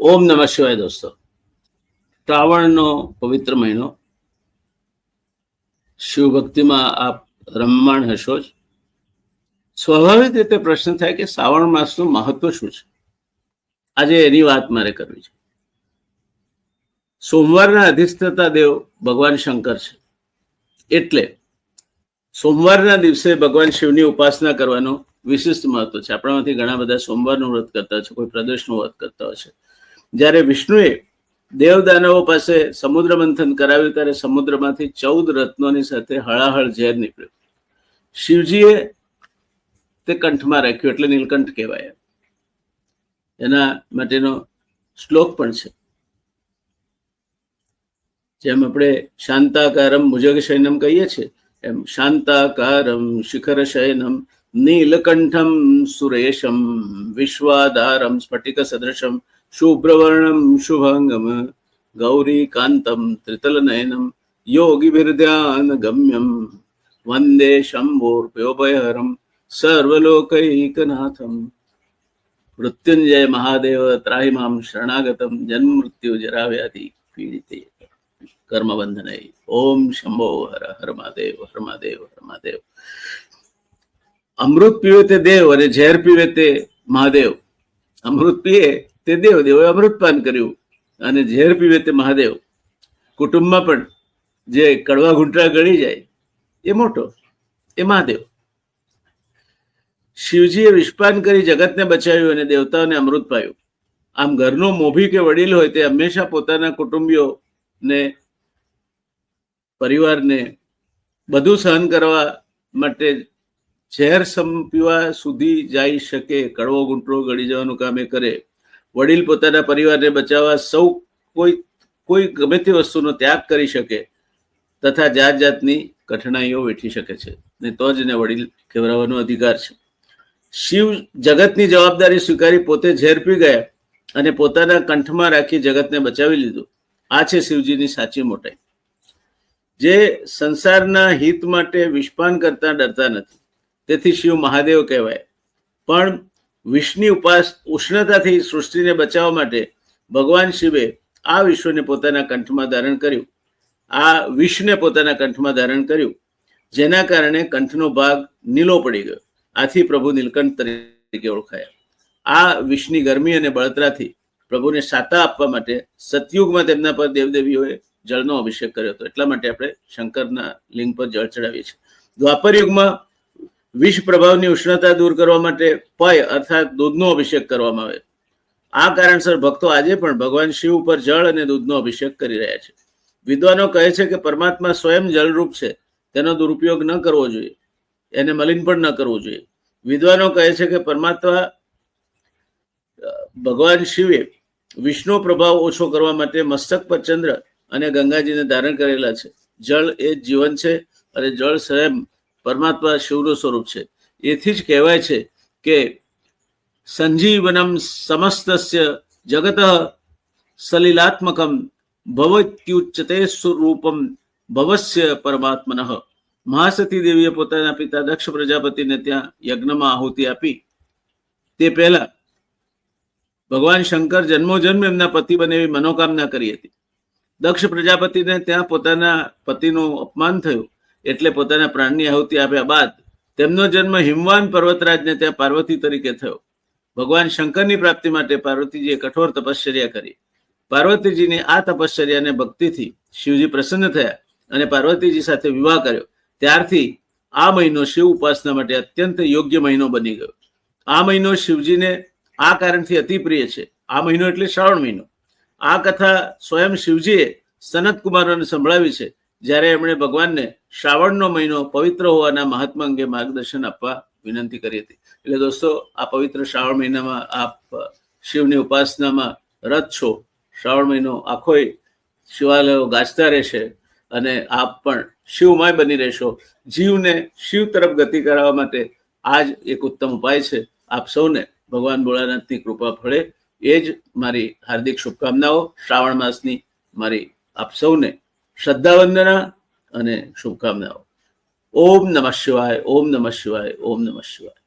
ઓમ નમઃ શિવાય દોસ્તો. શ્રાવણનો પવિત્ર મહિનો. શિવ ભક્તિમાં આપ રમમાણ હશો જ. સ્વાભાવિક રીતે પ્રશ્ન થાય કે શ્રાવણ માસનું મહત્વ શું છે? આજે એની વાત મારે કરવી છે. સોમવારના અધિષ્ઠતા દેવ ભગવાન શંકર છે. એટલે સોમવારના દિવસે ભગવાન શિવની ઉપાસના કરવાનો વિશિષ્ટ મહત્વ છે. આપણામાંથી ઘણા બધા સોમવારનું વ્રત કરતા છે, કોઈ પ્રદોષનું વ્રત કરતા હોય છે. જ્યારે વિષ્ણુએ દેવદાનવો પાસે સમુદ્ર મંથન કરાવ્યું, ત્યારે સમુદ્રમાંથી ચૌદ રત્નોની સાથે હળાહળ ઝેર નીકળ્યું. શિવજીએ તે કંઠમાં રાખ્યું, એટલે નીલકંઠ કહેવાય. એના માટેનો શ્લોક પણ છે. જેમ આપણે શાંતાકારમ મુજગ શયનમ કહીએ છીએ, એમ શાંતાકારમ શિખર શયનમ વિશ્વાધારમ સ્ફટિક સદૃશમ શુભ્રવર્ણમ શુભાંગમ ગૌરીકાંતમ ત્રિતલનયનમ યોગીભિર્ધ્યાન ગમ્યમ વંદે શંભોર્પ્યોભયહરમ સર્વલોકૈકનાથમ મૃત્યુંજય મહાદેવ ત્રાહી મામ શરણાગતમ જન્મ મૃત્યુ જરાવ્યાધિ પીડિતે કર્મબંધનય ઓમ શંભો હર હર મહાદેવ હર મહાદેવ હર મહાદેવ અમૃત પીવે તે દેવ અને ઝેર પીવે તે મહાદેવ. અમૃત પીએ તે દેવ, દેવોએ અમૃતપાન કર્યું અને ઝેર પીવે તે મહાદેવ. કુટુંબમાં પણ જે કડવા ઘૂંટરા ગળી જાય, એ મોટો, એ મહાદેવ. શિવજીએ વિષપાન કરી જગતને બચાવ્યું અને દેવતાઓને અમૃત પાયું. આમ ઘરનો મોભી કે વડીલ હોય તે હંમેશા પોતાના કુટુંબીઓને, પરિવારને બધું સહન કરવા માટે ઝેર સંપીવા સુધી જઈ શકે, કડવો ગુંટરો ગળી જવાનું કામ એ કરે. વડીલ પોતાના પરિવારને બચાવવા સૌ કોઈ કોઈ ગમે તે વસ્તુનો ત્યાગ કરી શકે તથા જાત જાતની કઠણાઈઓ વેઠી શકે છે. ને તો જ એને વડીલ કહેવરાવાનો અધિકાર છે. શિવ જગતની જવાબદારી સ્વીકારી પોતે ઝેર પી ગયા અને પોતાના કંઠમાં રાખી જગતને બચાવી લીધું. આ છે શિવજીની સાચી મોટાઈ. જે સંસારના હિત માટે વિષપાન કરતા ડરતા નથી. તેથી શિવ મહાદેવ કહેવાય. પણ વિષની ઉપાસ ઉષ્ણતાથી સૃષ્ટિને બચાવવા માટે ભગવાન શિવે આ વિશ્વને પોતાના કંઠમાં ધારણ કર્યું. આ વિષને પોતાના કંઠમાં ધારણ કર્યું, જેના કારણે કંઠનો ભાગ નીલો પડી ગયો. આથી પ્રભુ નીલકંઠ તરીકે ઓળખાયા. આ વિષની ગરમી અને બળતરાથી પ્રભુને સાતા આપવા માટે સતયુગમાં તેમના પર દેવદેવીઓએ જળનો અભિષેક કર્યો હતો. એટલા માટે આપણે શંકરના લિંગ પર જળ ચડાવીએ છીએ. દ્વાપર યુગમાં વિષ પ્રભાવની ઉષ્ણતા દૂર કરવા માટે પય અર્થાત દૂધનો અભિષેક કરવામાં આવે. આ કારણસર ભક્તો આજે પણ ભગવાન શિવ ઉપર જળ અને દૂધનો અભિષેક કરી રહ્યા છે. વિદ્વાનો કહે છે કે પરમાત્મા સ્વયં જળરૂપ છે. તેનો દુરુપયોગ ન કરવો જોઈએ. એને મલિન પણ ન કરવું જોઈએ. વિદ્વાનો કહે છે કે પરમાત્મા ભગવાન શિવે વિષ્ણુ પ્રભાવ ઓછો કરવા માટે મસ્તક પર ચંદ્ર અને ગંગાજીને ધારણ કરેલા છે. જળ એ જીવન છે અને જળ સ્વયં પરમાત્મા શિવનું સ્વરૂપ છે. એથી જ કહેવાય છે કે સંજીવનમ સમસ્તસ્ય જગત સલિલાત્મકમ ભવત્યુચ્ચતે સ્વરૂપમ ભવસ્ય પરમાત્મન. મહાસતી દેવીએ પોતાના પિતા દક્ષ પ્રજાપતિને ત્યાં યજ્ઞમાં આહુતિ આપી. તે પહેલા ભગવાન શંકર જન્મોજન્મ એમના પતિ બને એવી મનોકામના કરી હતી. દક્ષ પ્રજાપતિને ત્યાં પોતાના પતિનું અપમાન થયું. એટલે પોતાના પ્રાણની આહુતિ આપ્યા બાદ તેમનો જન્મ હિમવાન પર્વતરાજને ત્યાં પાર્વતી તરીકે થયો. ભગવાન શંકરની પ્રાપ્તિ માટે પાર્વતીજીએ કઠોર તપશ્ચર્યા કરી. પાર્વતીજીની આ તપશ્ચર્યાને ભક્તિથી શિવજી પ્રસન્ન થયા અને પાર્વતીજી સાથે વિવાહ કર્યો. ત્યારથી આ મહિનો શિવ ઉપાસના માટે અત્યંત યોગ્ય મહિનો બની ગયો. આ મહિનો શિવજીને આ કારણથી અતિ પ્રિય છે. આ મહિનો એટલે શ્રાવણ મહિનો. આ કથા સ્વયં શિવજીએ સનત કુમારોને સંભળાવી છે. જ્યારે એમણે ભગવાનને શ્રાવણનો મહિનો પવિત્ર હોવાના મહાત્મા અંગે માર્ગદર્શન આપવા વિનંતી કરી હતી. એટલે દોસ્તો, આ પવિત્ર શ્રાવણ મહિનામાં આપ શિવની ઉપાસનામાં રત છો. શ્રાવણ મહિનો આખોય શિવાલયો ગાજતા રહેશે અને આપ પણ શિવમય બની રહેશો. જીવને શિવ તરફ ગતિ કરાવવા માટે આ જ એક ઉત્તમ ઉપાય છે. આપ સૌને ભગવાન ભોળાનાથની કૃપા ફળે. એ જ મારી હાર્દિક શુભકામનાઓ શ્રાવણ માસની. મારી આપ સૌને શ્રદ્ધા વંદના અને શુભકામનાઓ. ઓમ નમઃ શિવાય ઓમ નમઃ શિવાય ઓમ નમઃ શિવાય.